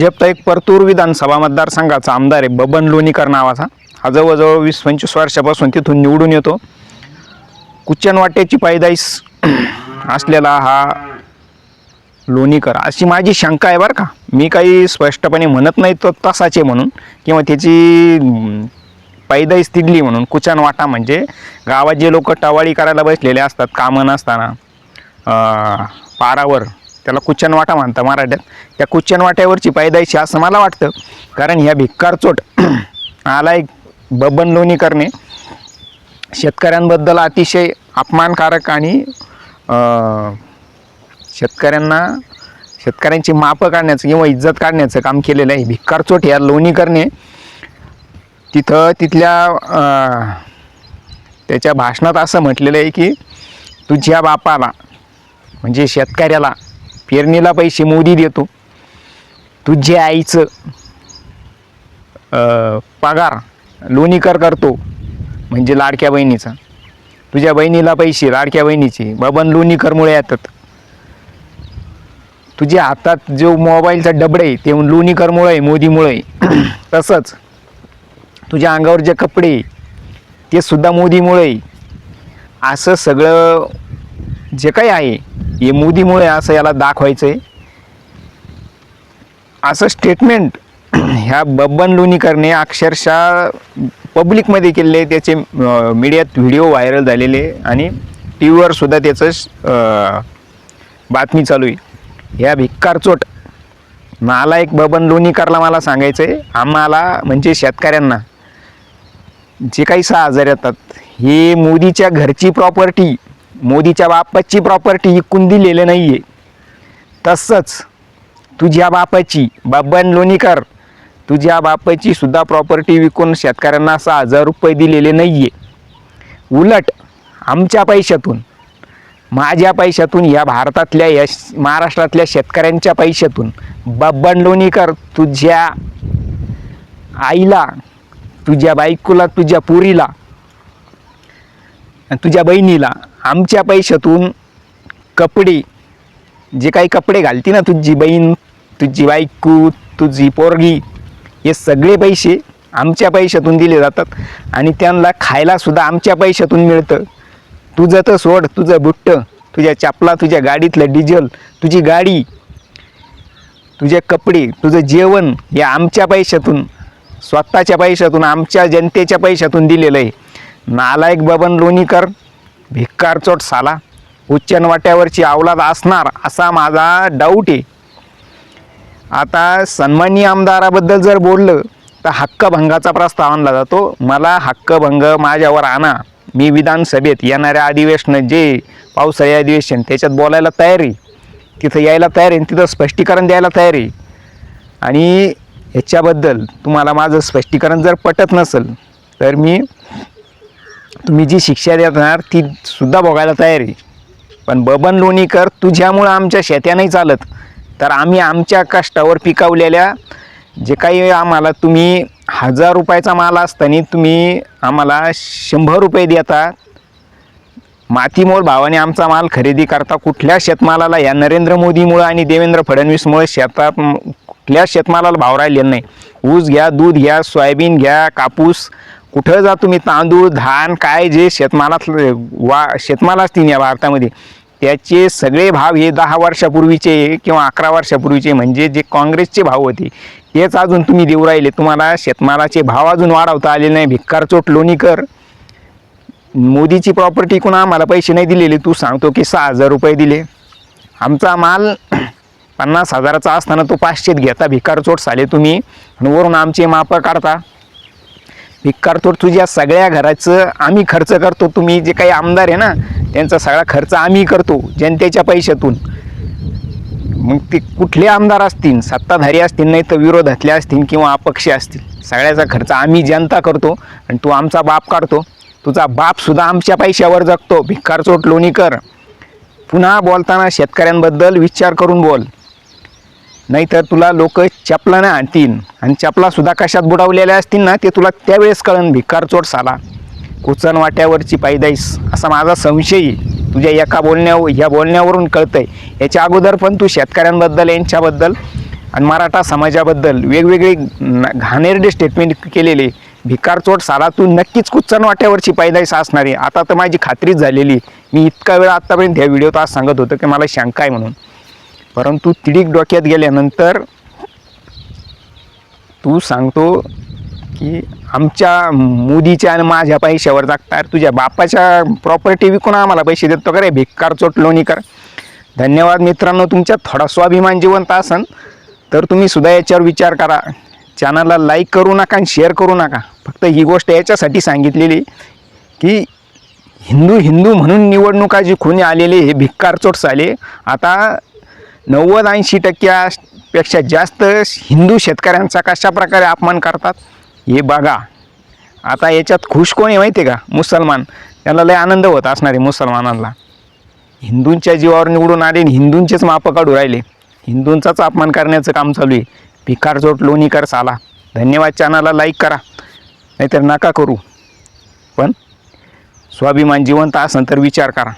भाजपचा एक परतूर विधानसभा मतदारसंघाचा आमदार आहे बबन लोणीकर नावाचा. हा जवळजवळ वीस पंचवीस वर्षापासून तिथून निवडून येतो. कुच्चन वाट्याची पैदाईस असलेला हा लोणीकर. अशी माझी शंका आहे बरं का. मी काही स्पष्टपणे म्हणत नाही तो तसाचे म्हणून किंवा त्याची हम्म, पैदाईस तिडली म्हणून. कुचन वाटा म्हणजे गावात जे लोक टवाळी करायला बसलेले असतात कामं नसताना पारावर त्याला कुचन वाटा म्हणतात मराठ्यात. त्या कुचन वाट्यावरची पैदाईशी असं मला वाटतं. कारण ह्या भिक्कार चोट आला एक बबन लोणी करणे. शेतकऱ्यांबद्दल अतिशय अपमानकारक आणि शेतकऱ्यांना शेतकऱ्यांची मापं काढण्याचं किंवा इज्जत काढण्याचं काम केलेलं आहे. भिक्कार चोट लोणी करणे. तिथं तिथल्या त्याच्या भाषणात असं म्हटलेलं आहे की तुझ्या बापाला म्हणजे शेतकऱ्याला पेरणीला पैसे मोदी देतो. तुझ्या आईचं पगार लोणीकर करतो म्हणजे लाडक्या बहिणीचा. तुझ्या बहिणीला पैसे लाडक्या बहिणीचे. बबन लोणीकरमुळे येतात. तुझ्या हातात जो मोबाईलचा डबडे आहे ते लोणीकरमुळे आहे मोदीमुळे आहे. तसंच तुझ्या अंगावर जे कपडे ते सुद्धा मोदीमुळे असं सगळं जे काही आहे हे मोदीमुळे असं याला दाखवायचं आहे असं स्टेटमेंट ह्या बब्बन लोणीकरने अक्षरशः पब्लिकमध्ये केलेले त्याचे मीडियात व्हिडिओ व्हायरल झालेले आणि टी व्हीवर सुद्धा त्याचं बातमी चालू आहे. ह्या भिक्कारचोट नालायक बबन लोणीकरला मला सांगायचं आहे आम्हाला म्हणजे शेतकऱ्यांना जे काही सहा हजार येतात हे मोदीच्या घरची प्रॉपर्टी मोदीच्या बापाची प्रॉपर्टी विकून दिलेलं नाही आहे तसंच तुझ्या बापाची बाबन लोणीकर तुझ्या बापाची सुद्धा प्रॉपर्टी विकून शेतकऱ्यांना सहा हजार रुपये दिलेले नाही आहे उलट आमच्या पैशातून माझ्या पैशातून या भारतातल्या या श- महाराष्ट्रातल्या शेतकऱ्यांच्या पैशातून बब्बन लोणीकर तुझ्या आईला तुझ्या बायकोला तुझ्या पुरीला आणि तुझ्या बहिणीला आमच्या पैशातून कपडे जे काही कपडे घालती ना तुझी बहीण तुझी बायकू तुझी पोरगी हे सगळे पैसे आमच्या पैशातून दिले जातात आणि त्यांना खायलासुद्धा आमच्या पैशातून मिळतं. तुझं तर सोड तुझं बुट्ट तुझ्या चपला तुझ्या गाडीतलं डिझेल तुझी गाडी तुझे कपडे तुझं जेवण हे आमच्या पैशातून स्वतःच्या पैशातून आमच्या जनतेच्या पैशातून दिलेलं आहे. नालायक बबन लोणीकर भिक्कारचोट साला. उच्चन वाट्यावरची अवलाद असणार असा माझा डाऊट आहे. आता सन्माननीय आमदाराबद्दल जर बोललं तर हक्कभंगाचा प्रस्ताव आणला जातो. मला हक्कभंग माझ्यावर आणा. मी विधानसभेत येणाऱ्या अधिवेशन जे पावसाळी अधिवेशन त्याच्यात बोलायला तयार आहे. तिथं यायला तयार आहे तिथं स्पष्टीकरण द्यायला तयार आहे. आणि ह्याच्याबद्दल तुम्हाला माझं स्पष्टीकरण जर पटत नसेल तर मी तुम्ही जी शिक्षा देणार ती सुद्धा बघायला तयार आहे. पण बबन लोणीकर तुझ्यामुळं आमच्या शेत्या नाही चालत. तर आम्ही आमच्या कष्टावर पिकवलेल्या जे काही आम्हाला तुम्ही हजार रुपयाचा माल असताना तुम्ही आम्हाला शंभर रुपये देता मातीमोल भावाने आमचा माल खरेदी करता कुठल्या शेतमालाला या नरेंद्र मोदीमुळं आणि देवेंद्र फडणवीसमुळे शेतात कुठल्या शेतमालाला भाव राहिलेला नाही. ऊस घ्या दूध घ्या सोयाबीन घ्या कापूस कुठं जा तुम्ही? तांदूळ धान काय जे शेतमालात वा शेतमाल असतील या भारतामध्ये त्याचे सगळे भाव हे दहा वर्षापूर्वीचे किंवा अकरा वर्षापूर्वीचे म्हणजे जे काँग्रेसचे भाव होते तेच अजून तुम्ही देऊ राहिले. तुम्हाला शेतमालाचे भाव अजून वाढवता आले नाही. भिक्कारचोट लोणीकर. मोदीची प्रॉपर्टी कोण आम्हाला पैसे नाही दिलेले. तू सांगतो की सहा हजार रुपये दिले. आमचा माल पन्नास हजाराचा असताना तो पाचशेत घेता. भिकारचोट साले तुम्ही. आणि वरून आमचे मापं काढता. भिकारचोट तुझ्या सगळ्या घराचं आम्ही खर्च करतो. तुम्ही जे काही आमदार आहे ना त्यांचा सगळा खर्च आम्ही करतो जनतेच्या पैशातून. मग ते कुठले आमदार असतील सत्ताधारी असतील नाही तर विरोधातले असतील किंवा अपक्ष असतील सगळ्याचा खर्च आम्ही जनता करतो आणि तू आमचा बाप काढतो. तुझा बापसुद्धा आमच्या पैशावर जगतो. भिक्कारचोट लोणीकर. पुन्हा बोलताना शेतकऱ्यांबद्दल विचार करून बोल. नाहीतर तुला लोक चपलानं आणतील. आणि चपलासुद्धा कशात बुडावलेल्या असतील ना ते तुला त्यावेळेस कळन भिकारचोट साला. कुचन वाट्यावरची पायदाईस असा माझा संशय. आहे तुझ्या एका बोलण्या ह्या बोलण्यावरून कळतंय. याच्या अगोदर पण तू शेतकऱ्यांबद्दल यांच्याबद्दल आणि मराठा समाजाबद्दल वेगवेगळे घाणेरडे स्टेटमेंट केलेले. भिकारचोट साला तू नक्कीच कुच्चन वाट्यावरची पैदाईस असणार. आहे आता तर माझी खात्रीच झालेली. मी इतका वेळ आत्तापर्यंत ह्या व्हिडिओत आज सांगत होतो की मला शंका आहे म्हणून. परंतु तिडीक डोक्यात गेल्यानंतर तू सांगतो की आमच्या मोदीच्या आणि माझ्या पैशावर जागणार तुझ्या बापाच्या प्रॉपर्टी विकून आम्हाला पैसे देतो का रे? भिक्कार चोट लोणी कर. धन्यवाद मित्रांनो तुमच्या थोडा स्वाभिमान जिवंत असन तर तुम्ही सुद्धा याच्यावर विचार करा. चॅनलला लाईक करू नका आणि शेअर करू नका. फक्त ही गोष्ट याच्यासाठी सांगितलेली की हिंदू हिंदू म्हणून निवडणुका जी आलेले हे भिक्कारचोट झाले. आता नव्वद ऐंशी टक्क्यापेक्षा जास्त हिंदू शेतकऱ्यांचा कशा प्रकारे अपमान करतात? हे बघा. आता याच्यात खुश कोण आहे माहिती आहे का? मुसलमान. त्याला लय आनंद होत असणार आहे मुसलमानांना. हिंदूंच्या जीवावर निवडून आले आणि हिंदूंचेच मापं काढू राहिले. हिंदूंचाच अपमान करण्याचं काम चालू आहे. भिकारचोट लोणीकर साला. धन्यवाद चॅनलला लाईक करा. नाहीतर नका करू. पण स्वाभिमान जिवंत असन तर विचार करा.